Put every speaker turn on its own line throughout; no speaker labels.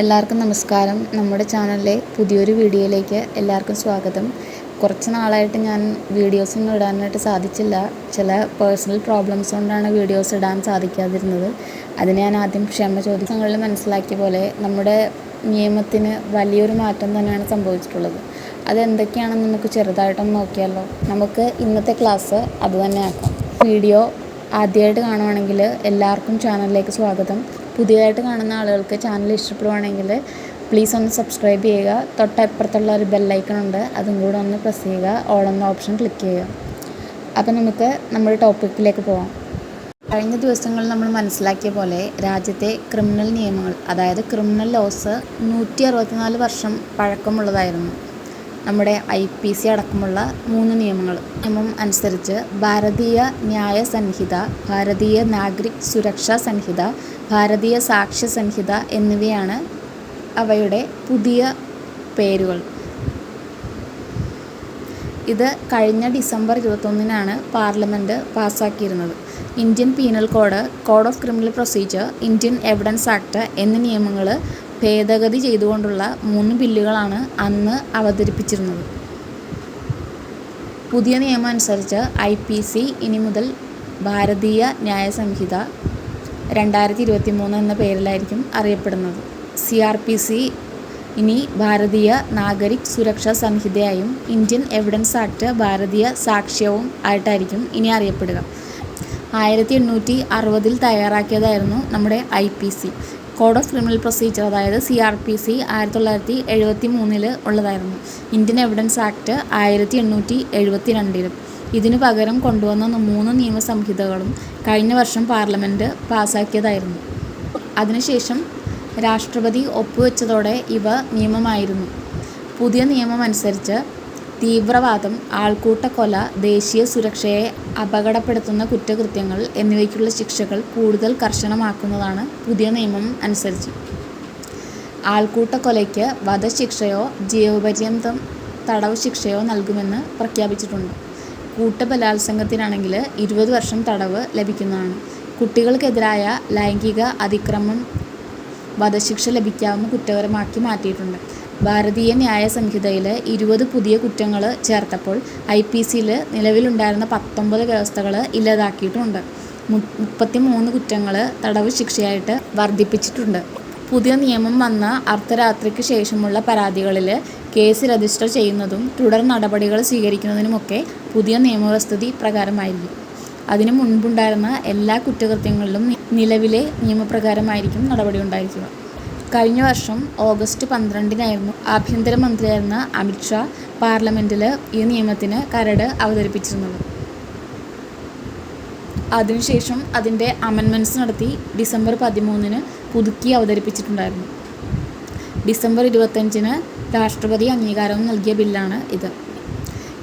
എല്ലാവർക്കും നമസ്കാരം. നമ്മുടെ ചാനലിലെ പുതിയൊരു വീഡിയോയിലേക്ക് എല്ലാവർക്കും സ്വാഗതം. കുറച്ച് നാളായിട്ട് ഞാൻ വീഡിയോസൊന്നും ഇടാനായിട്ട് സാധിച്ചില്ല. ചില പേഴ്സണൽ പ്രോബ്ലംസ് കൊണ്ടാണ് വീഡിയോസ് ഇടാൻ സാധിക്കാതിരുന്നത്. അതിന് ഞാൻ ആദ്യം ക്ഷമ ചോദിച്ചങ്ങളിൽ മനസ്സിലാക്കിയ പോലെ നമ്മുടെ നിയമത്തിന് വലിയൊരു മാറ്റം തന്നെയാണ് സംഭവിച്ചിട്ടുള്ളത്. അതെന്തൊക്കെയാണെന്ന് നമുക്ക് ചെറുതായിട്ടൊന്ന് നോക്കിയാലോ? നമുക്ക് ഇന്നത്തെ ക്ലാസ് അതുതന്നെ ആക്കാം. വീഡിയോ ആദ്യമായിട്ട് കാണുവാണെങ്കിൽ എല്ലാവർക്കും ചാനലിലേക്ക് സ്വാഗതം. പുതിയതായിട്ട് കാണുന്ന ആളുകൾക്ക് ചാനൽ ഇഷ്ടപ്പെടുവാണെങ്കിൽ പ്ലീസ് ഒന്ന് സബ്സ്ക്രൈബ് ചെയ്യുക. തൊട്ടപ്പുറത്തുള്ള ഒരു ബെല്ലൈക്കൺ ഉണ്ട്. അതും കൂടെ ഒന്ന് പ്രസ് ചെയ്യുക. ഓൾ എന്ന ഓപ്ഷൻ ക്ലിക്ക് ചെയ്യുക. അപ്പോൾ നമുക്ക് നമ്മുടെ ടോപ്പിക്കിലേക്ക് പോവാം. കഴിഞ്ഞ ദിവസങ്ങളിൽ നമ്മൾ മനസ്സിലാക്കിയ പോലെ രാജ്യത്തെ ക്രിമിനൽ നിയമങ്ങൾ അതായത് ക്രിമിനൽ ലോസ് നൂറ്റി അറുപത്തിനാല് വർഷം പഴക്കമുള്ളതായിരുന്നു. നമ്മുടെ ഐ പി സി അടക്കമുള്ള മൂന്ന് നിയമങ്ങൾ. നിയമം അനുസരിച്ച് ഭാരതീയ ന്യായ സംഹിത ഭാരതീയ നാഗരിക് സുരക്ഷാ സംഹിത ഭാരതീയ സാക്ഷ്യ സംഹിത എന്നിവയാണ് അവയുടെ പുതിയ പേരുകൾ. ഇത് കഴിഞ്ഞ ഡിസംബർ ഇരുപത്തൊന്നിനാണ് parliament പാസ്സാക്കിയിരുന്നത്. Indian penal code code of criminal procedure Indian evidence act എന്നീ നിയമങ്ങൾ ഭേദഗതി ചെയ്തുകൊണ്ടുള്ള മൂന്ന് ബില്ലുകളാണ് അന്ന് അവതരിപ്പിച്ചിരുന്നത്. പുതിയ നിയമം അനുസരിച്ച് ഐ പി സി ഇനി മുതൽ ഭാരതീയ ന്യായ സംഹിത രണ്ടായിരത്തി ഇരുപത്തി മൂന്ന് എന്ന പേരിലായിരിക്കും അറിയപ്പെടുന്നത്. സി ആർ പി സി ഇനി ഭാരതീയ നാഗരിക് സുരക്ഷാ സംഹിതയായും ഇന്ത്യൻ എവിഡൻസ് ആക്ട് ഭാരതീയ സാക്ഷ്യവും ആയിട്ടായിരിക്കും ഇനി അറിയപ്പെടുക. ആയിരത്തി എണ്ണൂറ്റി അറുപതിൽ തയ്യാറാക്കിയതായിരുന്നു നമ്മുടെ I P C. Code of criminal procedure അതായത് സി ആർ പി സി ആയിരത്തി തൊള്ളായിരത്തി എഴുപത്തി മൂന്നിൽ ഉള്ളതായിരുന്നു. ഇന്ത്യൻ എവിഡൻസ് ആക്ട് ആയിരത്തി എണ്ണൂറ്റി എഴുപത്തി രണ്ടിലും ഇതിനു പകരം കൊണ്ടുവന്ന മൂന്ന് നിയമസംഹിതകളും കഴിഞ്ഞ വർഷം പാർലമെന്റ് പാസാക്കിയതായിരുന്നു. അതിനുശേഷം രാഷ്ട്രപതി ഒപ്പുവെച്ചതോടെ ഇവ നിയമമായിരുന്നു. പുതിയ നിയമം അനുസരിച്ച് തീവ്രവാദം ആൾക്കൂട്ടക്കൊല ദേശീയ സുരക്ഷയെ അപകടപ്പെടുത്തുന്ന കുറ്റകൃത്യങ്ങൾ എന്നിവയ്ക്കുള്ള ശിക്ഷകൾ കൂടുതൽ കർശനമാക്കുന്നതാണ് പുതിയ നിയമം അനുസരിച്ച്. ആൾക്കൂട്ടക്കൊലയ്ക്ക് വധശിക്ഷയോ ജീവപര്യന്തം തടവ് ശിക്ഷയോ നൽകുമെന്ന് പ്രഖ്യാപിച്ചിട്ടുണ്ട്. കൂട്ടബലാത്സംഗത്തിനാണെങ്കിൽ ഇരുപത് വർഷം തടവ് ലഭിക്കുന്നതാണ്. കുട്ടികൾക്കെതിരായ ലൈംഗിക അതിക്രമം വധശിക്ഷ ലഭിക്കാവുന്ന കുറ്റകരമാക്കി മാറ്റിയിട്ടുണ്ട്. ഭാരതീയ ന്യായ സംഹിതയിൽ ഇരുപത് പുതിയ കുറ്റങ്ങൾ ചേർത്തപ്പോൾ ഐ പി സിയിൽ നിലവിലുണ്ടായിരുന്ന പത്തൊമ്പത് വ്യവസ്ഥകൾ ഇല്ലാതാക്കിയിട്ടുണ്ട്. മുപ്പത്തി മൂന്ന് കുറ്റങ്ങൾ തടവ് ശിക്ഷയായിട്ട് വർദ്ധിപ്പിച്ചിട്ടുണ്ട്. പുതിയ നിയമം വന്ന അർദ്ധരാത്രിക്ക് ശേഷമുള്ള പരാതികളിൽ കേസ് രജിസ്റ്റർ ചെയ്യുന്നതും തുടർ നടപടികൾ സ്വീകരിക്കുന്നതിനുമൊക്കെ പുതിയ നിയമവ്യവസ്ഥിതി പ്രകാരമായിരിക്കും അതിനു മുൻപുണ്ടായിരുന്ന എല്ലാ കുറ്റകൃത്യങ്ങളിലും നിലവിലെ നിയമപ്രകാരമായിരിക്കും നടപടി ഉണ്ടായിരിക്കുക കഴിഞ്ഞ വർഷം ഓഗസ്റ്റ് പന്ത്രണ്ടിനായിരുന്നു ആഭ്യന്തരമന്ത്രിയായിരുന്ന അമിത്ഷാ പാർലമെന്റിൽ ഈ നിയമത്തിന് കരട് അവതരിപ്പിച്ചിരുന്നത്. അതിനുശേഷം അതിന്റെ അമെൻമെന്റ്സ് നടത്തി ഡിസംബർ പതിമൂന്നിന് പുതുക്കി അവതരിപ്പിച്ചിട്ടുണ്ടായിരുന്നു. ഡിസംബർ ഇരുപത്തഞ്ചിന് രാഷ്ട്രപതി അംഗീകാരം നൽകിയ ബില്ലാണ് ഇത്.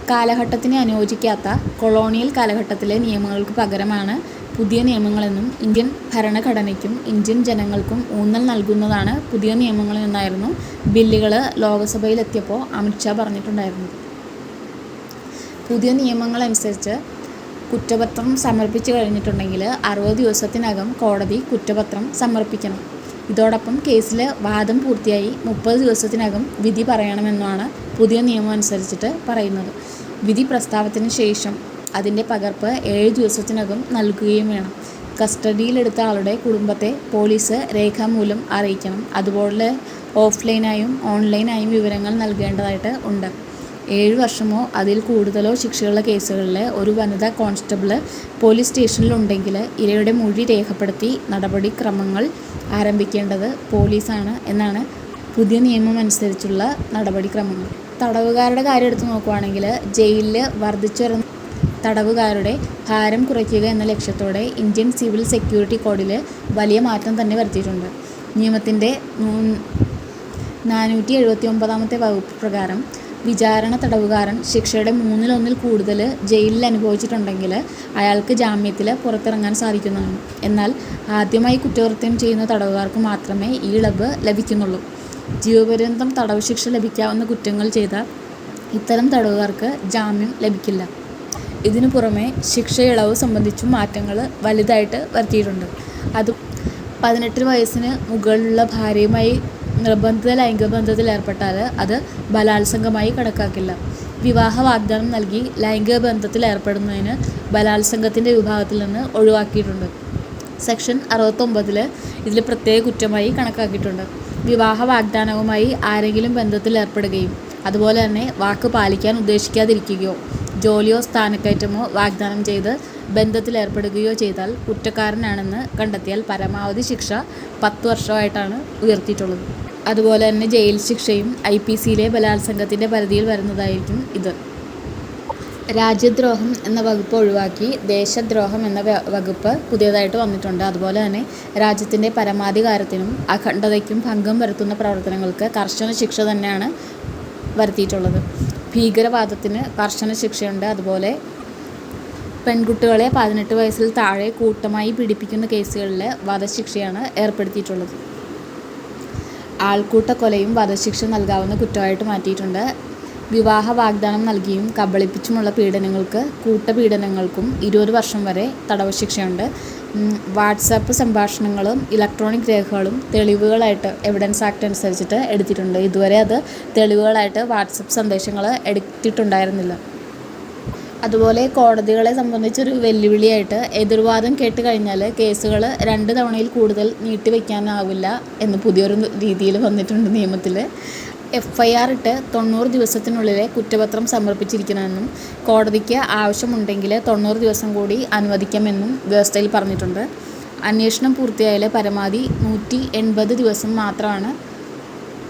കാലഘട്ടത്തിന് അനുയോജിക്കാത്ത കൊളോണിയൽ കാലഘട്ടത്തിലെ നിയമങ്ങൾക്ക് പകരമാണ് പുതിയ നിയമങ്ങളെന്നും ഇന്ത്യൻ ഭരണഘടനയ്ക്കും ഇന്ത്യൻ ജനങ്ങൾക്കും ഊന്നൽ നൽകുന്നതാണ് പുതിയ നിയമങ്ങളെന്നായിരുന്നു ബില്ലുകൾ ലോകസഭയിലെത്തിയപ്പോൾ അമിത്ഷാ പറഞ്ഞിട്ടുണ്ടായിരുന്നത്. പുതിയ നിയമങ്ങളനുസരിച്ച് കുറ്റപത്രം സമർപ്പിച്ചു കഴിഞ്ഞിട്ടുണ്ടെങ്കിൽ അറുപത് ദിവസത്തിനകം കോടതി കുറ്റപത്രം സമർപ്പിക്കണം. ഇതോടൊപ്പം കേസിൽ വാദം പൂർത്തിയായി മുപ്പത് ദിവസത്തിനകം വിധി പറയണമെന്നാണ് പുതിയ നിയമം അനുസരിച്ചിട്ട് പറയുന്നത്. വിധി പ്രസ്താവത്തിന് ശേഷം അതിന്റെ പകർപ്പ് ഏഴ് ദിവസത്തിനകം നൽകുകയും വേണം. കസ്റ്റഡിയിലെടുത്ത ആളുടെ കുടുംബത്തെ പോലീസ് രേഖാമൂലം അറിയിക്കണം. അതുപോലെ ഓഫ്ലൈനായും ഓൺലൈനായും വിവരങ്ങൾ നൽകേണ്ടതായിട്ട് ഉണ്ട്. ഏഴ് വർഷമോ അതിൽ കൂടുതലോ ശിക്ഷയുള്ള കേസുകളിൽ ഒരു വനിതാ കോൺസ്റ്റബിൾ പോലീസ് സ്റ്റേഷനിലുണ്ടെങ്കിൽ ഇരയുടെ മൊഴി രേഖപ്പെടുത്തി നടപടിക്രമങ്ങൾ ആരംഭിക്കേണ്ടത് പോലീസാണ് എന്നാണ് പുതിയ നിയമം അനുസരിച്ചുള്ള നടപടിക്രമങ്ങൾ. തടവുകാരുടെ കാര്യം എടുത്തു നോക്കുവാണെങ്കിൽ ജയിലിൽ വർദ്ധിച്ചു വരുന്ന തടവുകാരുടെ ഭാരം കുറയ്ക്കുക എന്ന ലക്ഷ്യത്തോടെ ഇന്ത്യൻ സിവിൽ സെക്യൂരിറ്റി കോഡിൽ വലിയ മാറ്റം തന്നെ വരുത്തിയിട്ടുണ്ട്. നിയമത്തിന്റെ നാനൂറ്റി എഴുപത്തി ഒമ്പതാമത്തെ വകുപ്പ് പ്രകാരം വിചാരണ തടവുകാരൻ ശിക്ഷയുടെ മൂന്നിലൊന്നിൽ കൂടുതൽ ജയിലിൽ അനുഭവിച്ചിട്ടുണ്ടെങ്കിൽ അയാൾക്ക് ജാമ്യത്തിൽ പുറത്തിറങ്ങാൻ സാധിക്കുന്നതാണ്. എന്നാൽ ആദ്യമായി കുറ്റകൃത്യം ചെയ്യുന്ന തടവുകാർക്ക് മാത്രമേ ഈ ഇളവ് ലഭിക്കുന്നുള്ളൂ. ജീവപര്യന്തം തടവ് ശിക്ഷ ലഭിക്കാവുന്ന കുറ്റങ്ങൾ ചെയ്ത ഇത്തരം തടവുകാർക്ക് ജാമ്യം ലഭിക്കില്ല. ഇതിനു പുറമെ ശിക്ഷ ഇളവ് സംബന്ധിച്ചും മാറ്റങ്ങൾ വലുതായിട്ട് വരുത്തിയിട്ടുണ്ട്. അത് പതിനെട്ട് വയസ്സിന് മുകളിലുള്ള ഭാര്യയുമായി നിർബന്ധിത ലൈംഗിക ബന്ധത്തിൽ ഏർപ്പെട്ടാൽ അത് ബലാത്സംഗമായി കണക്കാക്കില്ല. വിവാഹ വാഗ്ദാനം നൽകി ലൈംഗിക ബന്ധത്തിൽ ഏർപ്പെടുന്നതിന് ബലാത്സംഗത്തിന്റെ വിഭാഗത്തിൽ നിന്ന് ഒഴിവാക്കിയിട്ടുണ്ട്. സെക്ഷൻ അറുപത്തൊമ്പതിൽ ഇതിൽ പ്രത്യേക കുറ്റമായി കണക്കാക്കിയിട്ടുണ്ട്. വിവാഹ വാഗ്ദാനവുമായി ആരെങ്കിലും ബന്ധത്തിൽ ഏർപ്പെടുകയും അതുപോലെ തന്നെ വാക്ക് പാലിക്കാൻ ഉദ്ദേശിക്കാതിരിക്കുകയോ ജോലിയോ സ്ഥാനക്കയറ്റമോ വാഗ്ദാനം ചെയ്ത് ബന്ധത്തിൽ ഏർപ്പെടുകയോ ചെയ്താൽ കുറ്റക്കാരനാണെന്ന് കണ്ടെത്തിയാൽ പരമാവധി ശിക്ഷ പത്ത് വർഷമായിട്ടാണ് ഉയർത്തിയിട്ടുള്ളത്. അതുപോലെ തന്നെ ജയിൽ ശിക്ഷയും ഐ പി സിയിലെ ബലാത്സംഗത്തിന്റെ പരിധിയിൽ വരുന്നതായിരിക്കും ഇത്. രാജ്യദ്രോഹം എന്ന വകുപ്പ് ഒഴിവാക്കി ദേശദ്രോഹം എന്ന വകുപ്പ് പുതിയതായിട്ട് വന്നിട്ടുണ്ട്. അതുപോലെ തന്നെ രാജ്യത്തിന്റെ പരമാധികാരത്തിനും അഖണ്ഡതയ്ക്കും ഭംഗം വരുത്തുന്ന പ്രവർത്തനങ്ങൾക്ക് കർശന ശിക്ഷ തന്നെയാണ് വരുത്തിയിട്ടുള്ളത്. ഭീകരവാദത്തിന് കർശന ശിക്ഷയുണ്ട്. അതുപോലെ പെൺകുട്ടികളെ പതിനെട്ട് വയസ്സിൽ താഴെ കൂട്ടമായി പീഡിപ്പിക്കുന്ന കേസുകളിൽ വധശിക്ഷയാണ് ഏർപ്പെടുത്തിയിട്ടുള്ളത്. ആൾക്കൂട്ട കൊലയും വധശിക്ഷ നൽകാവുന്ന കുറ്റമായിട്ട് മാറ്റിയിട്ടുണ്ട്. വിവാഹ വാഗ്ദാനം നൽകിയും കബളിപ്പിച്ചുമുള്ള പീഡനങ്ങൾക്ക് കൂട്ടപീഡനങ്ങൾക്കും ഇരുപത് വർഷം വരെ തടവ് ശിക്ഷയുണ്ട്. വാട്സാപ്പ് സംഭാഷണങ്ങളും ഇലക്ട്രോണിക് രേഖകളും തെളിവുകളായിട്ട് എവിഡൻസ് ആക്ട് അനുസരിച്ചിട്ട് എടുത്തിട്ടുണ്ട്. ഇതുവരെ അത് തെളിവുകളായിട്ട് വാട്സപ്പ് സന്ദേശങ്ങൾ എടുത്തിട്ടുണ്ടായിരുന്നില്ല. അതുപോലെ കോടതികളെ സംബന്ധിച്ചൊരു വെല്ലുവിളിയായിട്ട് എതിർവാദം കേട്ട് കഴിഞ്ഞാൽ കേസുകൾ രണ്ട് തവണയിൽ കൂടുതൽ നീട്ടിവെക്കാനാവില്ല എന്ന് പുതിയൊരു രീതിയിൽ വന്നിട്ടുണ്ട് നിയമത്തിൽ എഫ് ഐ ആർ ഇട്ട് തൊണ്ണൂറ് ദിവസത്തിനുള്ളിൽ കുറ്റപത്രം സമർപ്പിച്ചിരിക്കണമെന്നും കോടതിക്ക് ആവശ്യമുണ്ടെങ്കിൽ തൊണ്ണൂറ് ദിവസം കൂടി അനുവദിക്കാമെന്നും വ്യവസ്ഥയിൽ പറഞ്ഞിട്ടുണ്ട്. അന്വേഷണം പൂർത്തിയായാൽ പരമാവധി നൂറ്റി എൺപത് ദിവസം മാത്രമാണ്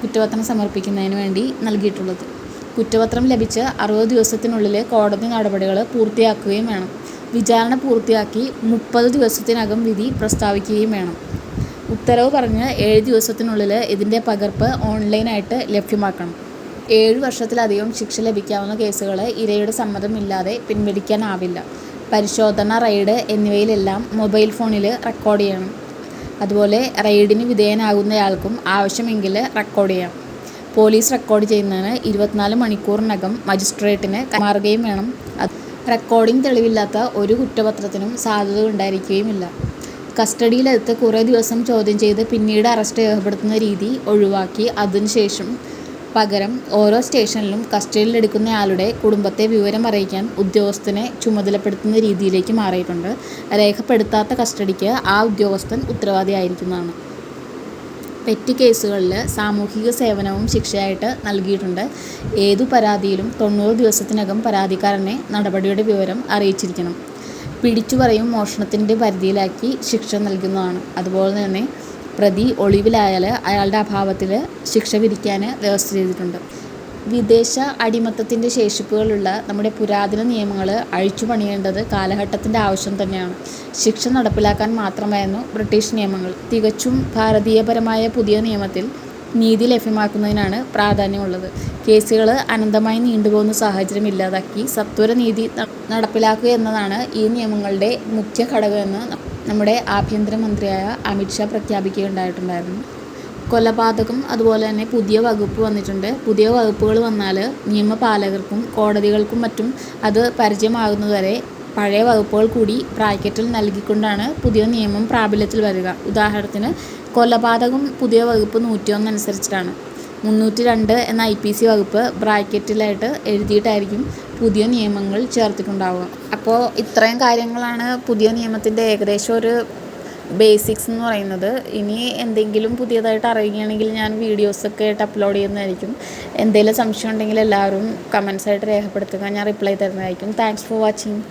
കുറ്റപത്രം സമർപ്പിക്കുന്നതിന് വേണ്ടി നൽകിയിട്ടുള്ളത്. കുറ്റപത്രം ലഭിച്ച് അറുപത് ദിവസത്തിനുള്ളിൽ കോടതി നടപടികൾ പൂർത്തിയാക്കുകയും വേണം. വിചാരണ പൂർത്തിയാക്കി മുപ്പത് ദിവസത്തിനകം വിധി പ്രസ്താവിക്കുകയും വേണം. ഉത്തരവ് പറഞ്ഞ് ഏഴ് ദിവസത്തിനുള്ളിൽ ഇതിന്റെ പകർപ്പ് ഓൺലൈനായിട്ട് ലഭ്യമാക്കണം. ഏഴ് വർഷത്തിലധികം ശിക്ഷ ലഭിക്കാവുന്ന കേസുകൾ ഇരയുടെ സമ്മതമില്ലാതെ പിൻവലിക്കാനാവില്ല. പരിശോധന റെയ്ഡ് എന്നിവയിലെല്ലാം മൊബൈൽ ഫോണിൽ റെക്കോർഡ് ചെയ്യണം. അതുപോലെ റെയ്ഡിന് വിധേയനാകുന്നയാൾക്കും ആവശ്യമെങ്കിൽ റെക്കോർഡ് ചെയ്യാം. പോലീസ് റെക്കോർഡ് ചെയ്യുന്നതിന് ഇരുപത്തിനാല് മണിക്കൂറിനകം മജിസ്ട്രേറ്റിന് കൈമാറുകയും വേണം. റെക്കോർഡിംഗ് തെളിവില്ലാത്ത ഒരു കുറ്റപത്രത്തിനും സാധ്യത ഉണ്ടായിരിക്കുകയുമില്ല. കസ്റ്റഡിയിലെടുത്ത് കുറേ ദിവസം ചോദ്യം ചെയ്ത് പിന്നീട് അറസ്റ്റ് രേഖപ്പെടുത്തുന്ന രീതി ഒഴിവാക്കി. അതിനുശേഷം പകരം ഓരോ സ്റ്റേഷനിലും കസ്റ്റഡിയിലെടുക്കുന്നയാളുടെ കുടുംബത്തെ വിവരം അറിയിക്കാൻ ഉദ്യോഗസ്ഥനെ ചുമതലപ്പെടുത്തുന്ന രീതിയിലേക്ക് മാറിയിട്ടുണ്ട്. രേഖപ്പെടുത്താത്ത കസ്റ്റഡിക്ക് ആ ഉദ്യോഗസ്ഥൻ ഉത്തരവാദിയായിരിക്കുന്നതാണ്. പെറ്റ് കേസുകളിൽ സാമൂഹിക സേവനവും ശിക്ഷയായിട്ട് നൽകിയിട്ടുണ്ട്. ഏതു പരാതിയിലും തൊണ്ണൂറ് ദിവസത്തിനകം പരാതിക്കാരനെ നടപടിയുടെ വിവരം അറിയിച്ചിരിക്കണം. പിടിച്ചുപറിയും മോഷണത്തിന്റെ പരിധിയിലാക്കി ശിക്ഷ നൽകുന്നതാണ്. അതുപോലെ തന്നെ പ്രതി ഒളിവിലായാൽ അയാളുടെ അഭാവത്തിൽ ശിക്ഷ വിധിക്കാൻ വ്യവസ്ഥ ചെയ്തിട്ടുണ്ട്. വിദേശ അടിമത്തത്തിന്റെ ശേഷിപ്പുകളുള്ള നമ്മുടെ പുരാതന നിയമങ്ങൾ അഴിച്ചു പണിയേണ്ടത് കാലഘട്ടത്തിന്റെ ആവശ്യം തന്നെയാണ്. ശിക്ഷ നടപ്പിലാക്കാൻ മാത്രമായിരുന്നു ബ്രിട്ടീഷ് നിയമങ്ങൾ. തികച്ചും ഭാരതീയപരമായ പുതിയ നിയമത്തിൽ നീതി ലഭ്യമാക്കുന്നതിനാണ് പ്രാധാന്യമുള്ളത്. കേസുകൾ അനന്തമായി നീണ്ടുപോകുന്ന സാഹചര്യം ഇല്ലാതാക്കി സത്വര നീതി നടപ്പിലാക്കുക എന്നതാണ് ഈ നിയമങ്ങളുടെ മുഖ്യ ഘടകമെന്ന് നമ്മുടെ ആഭ്യന്തരമന്ത്രിയായ അമിത്ഷാ പ്രഖ്യാപിക്കുകയുണ്ടായിട്ടുണ്ടായിരുന്നു. കൊലപാതകം അതുപോലെ തന്നെ പുതിയ വകുപ്പ് വന്നിട്ടുണ്ട്. പുതിയ വകുപ്പുകൾ വന്നാൽ നിയമപാലകർക്കും കോടതികൾക്കും മറ്റും അത് പരിചയമാകുന്നതുവരെ പഴയ വകുപ്പുകൾ കൂടി ബ്രാക്കറ്റിൽ നൽകിക്കൊണ്ടാണ് പുതിയ നിയമം പ്രാബല്യത്തിൽ വരിക. ഉദാഹരണത്തിന് കൊലപാതകം പുതിയ വകുപ്പ് നൂറ്റിയൊന്ന് അനുസരിച്ചിട്ടാണ്. മുന്നൂറ്റി രണ്ട് എന്ന ഐ പി സി വകുപ്പ് ബ്രാക്കറ്റിലായിട്ട് എഴുതിയിട്ടായിരിക്കും പുതിയ നിയമങ്ങൾ ചേർത്തിട്ടുണ്ടാവുക. അപ്പോൾ ഇത്രയും കാര്യങ്ങളാണ് പുതിയ നിയമത്തിന്റെ ഏകദേശം ഒരു ബേസിക്സ് എന്ന് പറയുന്നത്. ഇനി എന്തെങ്കിലും പുതിയതായിട്ട് അറിയുകയാണെങ്കിൽ ഞാൻ വീഡിയോസൊക്കെ ആയിട്ട് അപ്ലോഡ് ചെയ്യുന്നതായിരിക്കും. എന്തെങ്കിലും സംശയം ഉണ്ടെങ്കിൽ എല്ലാവരും കമൻസായിട്ട് രേഖപ്പെടുത്തുക. ഞാൻ റിപ്ലൈ തരുന്നതായിരിക്കും. Thanks for watching